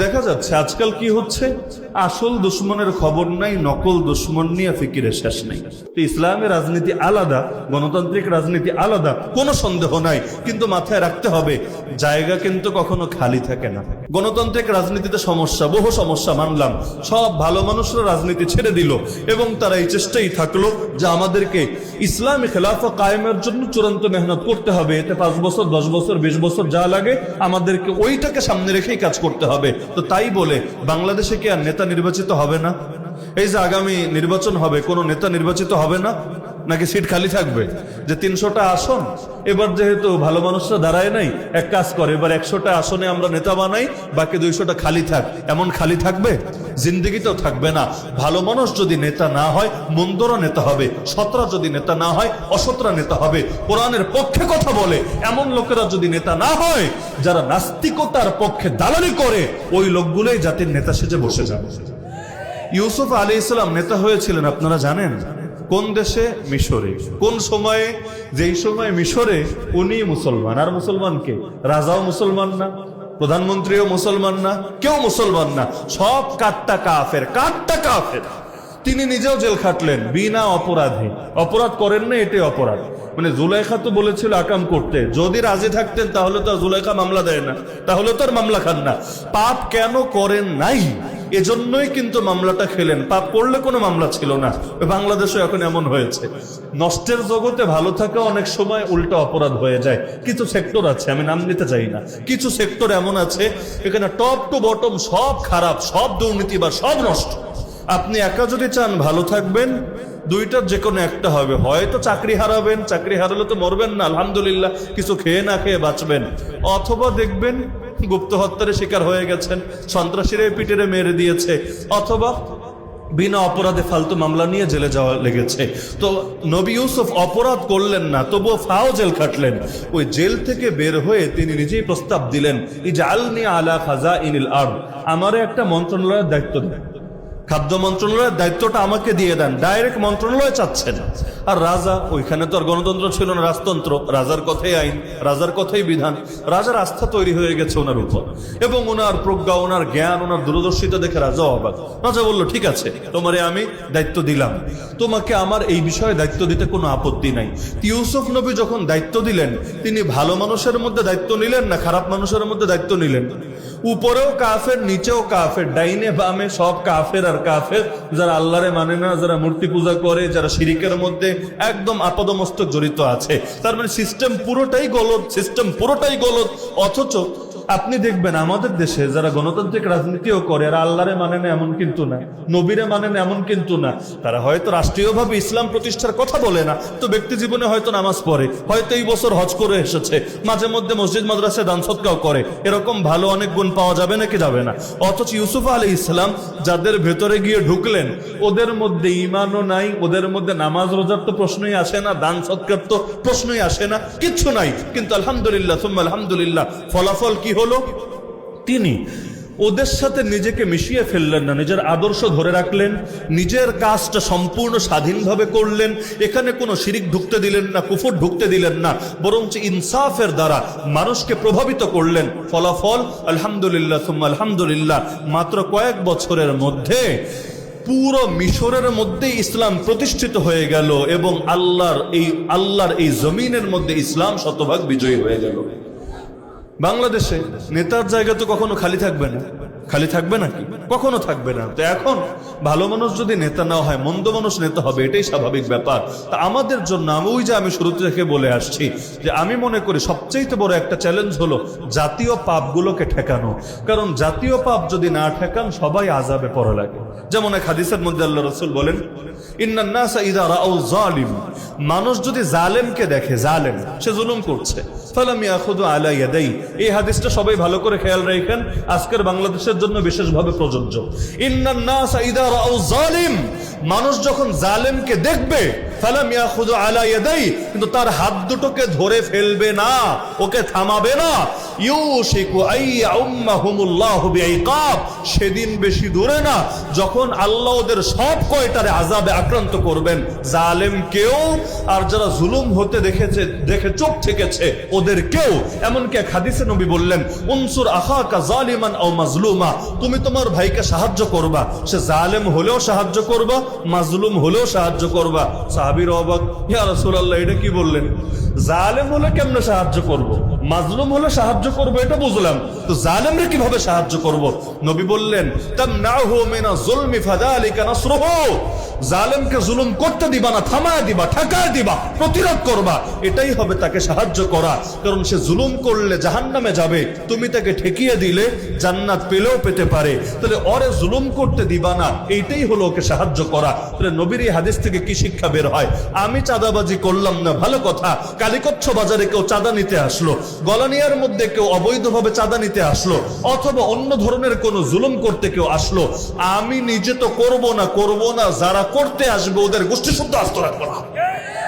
দেখা যাচ্ছে আজকাল কি হচ্ছে? আসল দুশ্মনের খবর নাই, নকল দুশ্মন নিয়ে ফিকিরে শেষ নেই। তো ইসলামের রাজনীতি আলাদা, গণতান্ত্রিক রাজনীতি আলাদা, কোনো সন্দেহ নাই। কিন্তু মাথায় রাখতে হবে, জায়গা কিন্তু কখনো খালি থাকে না। গণতান্ত্রিক রাজনীতিতে সমস্যা, বহু সমস্যা মানলাম। সব ভালো মানুষরা রাজনীতি ছেড়ে দিল এবং তারা এই চেষ্টাই থাকল যে আমাদেরকে ইসলামী খেলাফা কায়েমের জন্য চূড়ান্ত মেহনত করতে হবে। এতে পাঁচ বছর, দশ বছর, বিশ বছর যা লাগে আমাদেরকে ওইটাকে সামনে রেখেই কাজ করতে হবে। তো তাই বলে বাংলাদেশে কি আর নেতা নির্বাচিত হবে না? এই যে আগামী নির্বাচন হবে, কোনো নেতা নির্বাচিত হবে না? নাকি সিট খালি থাকবে? যে তিনশোটা আসন, এবার যেহেতু ভালো মানুষরা দাঁড়ায় নাই, এক কাজ করে, এবার একশোটা আসনে আমরা নেতা বানাই, বাকি দুইশোটা খালি থাক। এমন খালি থাকবে? জিন্দগিতেও থাকবে না। ভালো মানুষ যদি নেতা না হয় মন্দরা নেতা হবে। সতরা যদি নেতা না হয়, অসতরা নেতা হবে। কোরআনের পক্ষে কথা বলে। এমন লোকেরা যদি নেতা না হয়, যারা নাস্তিকতার পক্ষে দালালি করে, ওই লোকগুলোই জাতির নেতা সেজে বসে যাবে। ইউসুফ আলী ইসলাম নেতা হয়েছিলেন, আপনারা জানেন? কোন দেশে? মিশরে। কোন সময়ে? যেই সময় মিশরে, উনি মুসলমান। আর মুসলমান কে? রাজাও মুসলমান না। প্রধানমন্ত্রীও মুসলমান না, কেউ মুসলমান না, সব কাটটা কাফের কাটটা কাফের। তিনি নিজেও জেল খাটলেন, বিনা অপরাধে। অপরাধ করেন না, এটাই অপরাধ। মানে জুলাইখা তো বলেছিল আকাম করতে, যদি রাজি থাকতেন তাহলে তো জুলাইখা মামলা দেয় না, তাহলে তো আর মামলা খান না। পাপ কেন করেন নাই? এজন্যই কিন্তু মামলাটা খেলেন। পাপ করলে কোনো মামলা ছিল না। বাংলাদেশও এখন এমন হয়েছে। নষ্টের জগতে ভালো থাকা অনেক সময় উল্টা অপরাধ হয়ে যায়। কিছু সেক্টর আছে, আমি নাম নিতে চাই না। কিছু সেক্টর এমন আছে, এখানে টপ টু বটম সব খারাপ, সব দুর্নীতি বা সব নষ্ট। আপনি একা যদি চান ভালো থাকবেন, দুইটার যে কোনো একটা হবে। হয়তো চাকরি হারাবেন, চাকরি হারালে তো মরবেন না, আলহামদুলিল্লাহ। কিছু খেয়ে না খেয়ে বাঁচবেন। অথবা দেখবেন গুপ্ত হত্যার শিকার হয়ে গেছেন, সন্ত্রাসীরা পিটেরে মেরে দিয়েছে, অথবা বিনা অপরাধে ফালতু মামলা নিয়ে জেলে যাওয়া লেগেছে। তো নবী ইউসুফ অপরাধ করলেন না, তবুও ফাও জেল খাটলেন। ওই জেল থেকে বের হয়ে তিনি নিজেই প্রস্তাব দিলেন ইজালনি আলা খাজা ইনিল আর আমারও একটা মন্ত্রণালয়ের দায়িত্ব দেন। খাদ্য মন্ত্রণালয়ের দায়িত্বটা আমাকে দিয়ে দেন ডাইরেক্ট মন্ত্রণালয় চাচ্ছেন আর রাজা, ওইখানে তো আর গণতন্ত্র ছিল না, রাজতন্ত্র, রাজার কথাই আইন, রাজার কথাই বিধান, রাজার আস্থা তৈরি হয়ে গেছে ওনার উপর। এবং ওনার প্রজ্ঞা, ওনার জ্ঞান, ওনার দূরদর্শিতা দেখে রাজা অবাক। রাজা বলল, ঠিক আছে, তোমারে আমি দায়িত্ব দিলাম। তোমাকে আমার এই বিষয়ে দায়িত্ব দিতে কোনো আপত্তি নাই। ইউসুফ নবী যখন দায়িত্ব দিলেন, তিনি ভালো মানুষের মধ্যে দায়িত্ব নিলেন না খারাপ মানুষের মধ্যে দায়িত্ব নিলেন? উপরেও কাফের, নিচেও কাফের, ডাইনে বামে সব কাফের আর কাফের, যারা আল্লাহরে মানে না, যারা মূর্তি পূজা করে, যারা শিরিকের মধ্যে একদম আপাদমস্তক জড়িত আছে। তার মানে সিস্টেম পুরোটাই গলত সিস্টেম পুরোটাই গলত অথচ আপনি দেখবেন আমাদের দেশে যারা গণতান্ত্রিক রাজনীতিও করে আর আল্লাহরে মানে না এমন কিন্তু না, নবীরে মানে না এমন কিন্তু না। তারা হয়তো রাষ্ট্রীয়ভাবে ইসলাম প্রতিষ্ঠার কথা বলে না, তো ব্যক্তি জীবনে হয়তো নামাজ পড়ে, হয়তো এই বছর হজ করে এসেছে, মাঝে মধ্যে মসজিদ, মাদ্রাসায় দান সৎকাও করে, এরকম ভালো অনেক গুণ পাওয়া যাবে নাকি যাবে না? অথচ ইউসুফ আলী ইসলাম যাদের ভেতরে গিয়ে ঢুকলেন, ওদের মধ্যে ইমানও নাই, ওদের মধ্যে নামাজ রোজার তো প্রশ্নই আসে না, দান সৎকার তো প্রশ্নই আসে না, কিচ্ছু নাই। কিন্তু আলহামদুলিল্লাহ, সুম্মা আলহামদুলিল্লাহ, ফলাফল কি হলো? তিনি ওদের সাথে নিজেকে মিশিয়ে ফেললেন না, নিজের আদর্শ ধরে রাখলেন, নিজের কাজটা সম্পূর্ণ স্বাধীনভাবে করলেন, এখানে কোনো শিরিক ঢুকতে দিলেন না, কুফর ঢুকতে দিলেন না, বরঞ্চ ইনসাফের দ্বারা মানুষকে প্রভাবিত করলেন। ফলাফল, আলহামদুলিল্লাহ, সুম্মা আলহামদুলিল্লাহ, মাত্র কয়েক বছরের মধ্যে পুরো মিশরের মধ্যে ইসলাম প্রতিষ্ঠিত হয়ে গেল এবং আল্লাহর এই আল্লাহর এই জমিনের মধ্যে ইসলাম শতভাগ বিজয়ী হয়ে গেল। বাংলাদেশে নেতার জায়গা তো কখনো খালি থাকবে না। খালি থাকবে নাকি? কখনো থাকবে না। তো এখন ভালো মানুষ যদি নেতা না হয়, মন্দ মানুষ নেতা হবে, এটাই স্বাভাবিক ব্যাপার। তা আমাদের জন্য আমি ওই যে আমি শুরুতে থেকে বলে আসছি যে আমি মনে করি সবচেয়ে বড় একটা চ্যালেঞ্জ হলো জাতীয় পাপগুলোকে ঠেকানো। কারণ জাতীয় পাপ যদি না ঠেকান, সবাই আজাবে পড়া লাগে। যেমন এক হাদিসের মধ্যে আল্লাহ রসুল বলেন ইন্নান্নাসা ইদা রাউ জালিম মানুষ যদি জালেমকে দেখে, জালেম, সে জুলুম করছে। এই হাদিসটা সবাই ভালো করে খেয়াল আজকের বাংলাদেশের জন্য বিশেষভাবে প্রযোজ্য। মানুষ যখন জালেমকে দেখবে কিন্তু তার হাত দুটোকে ধরে ফেলবে না, ওকে থামাবে না। সেদিন বেশি দূরে না, যখন আল্লাহ ওদের সব কয়টারে আযাবে আক্রান্ত করবেন। জালেম কেউ, আর যারা জুলুম হতে দেখেছে, দেখে চোখ থেকেছে ওদের কেউ। এমনকি এক হাদিসে নবী বললেন, উনসুর আখাকা জালিমান আও মাজলুমা। তুমি তোমার ভাইকে সাহায্য করবা। সে জালেম হলেও সাহায্য করবা, মাজলুম হলেও সাহায্য করবা। সাহাবীর অবাক ইয়া রাসূলুল্লাহ এটা কি বললেন? জালেম হলে কেমনে সাহায্য করব? মাজলুম হলে সাহায্য করব, এটা বুঝলাম। তো জালেমরে কীভাবে সাহায্য করব? নবী বললেন জালেমকে জুলুম করতে দিবা না, থামায় দিবা, ঠেকায় দিবা, প্রতিরোধ করবা, এটাই হবে তাকে সাহায্য করা। কারণ সে জুলুম করলে জাহান্নামে যাবে, তুমি তাকে ঠেকিয়ে দিলে জান্নাত পেলেও পেতে পারে। তাহলে অরে জুলুম করতে দিবা না, এইটাই হলো ওকে সাহায্য করা। তাহলে নবীর এই হাদিস থেকে কি শিক্ষা বের হয়? আমি চাঁদাবাজি করলাম না, ভালো কথা। কালীকচ্ছ বাজারে কেউ চাঁদা নিতে আসলো। গলানিয়ার মধ্যে কেউ অবৈধভাবে চাঁদা নিতে আসলো, অথবা অন্য ধরনের কোনো জুলুম করতে কেউ আসলো। আমি নিজে তো করব না করব না, যারা করতে আসবে ওদের গোষ্ঠী শুদ্ধ আস্ত রাখব না।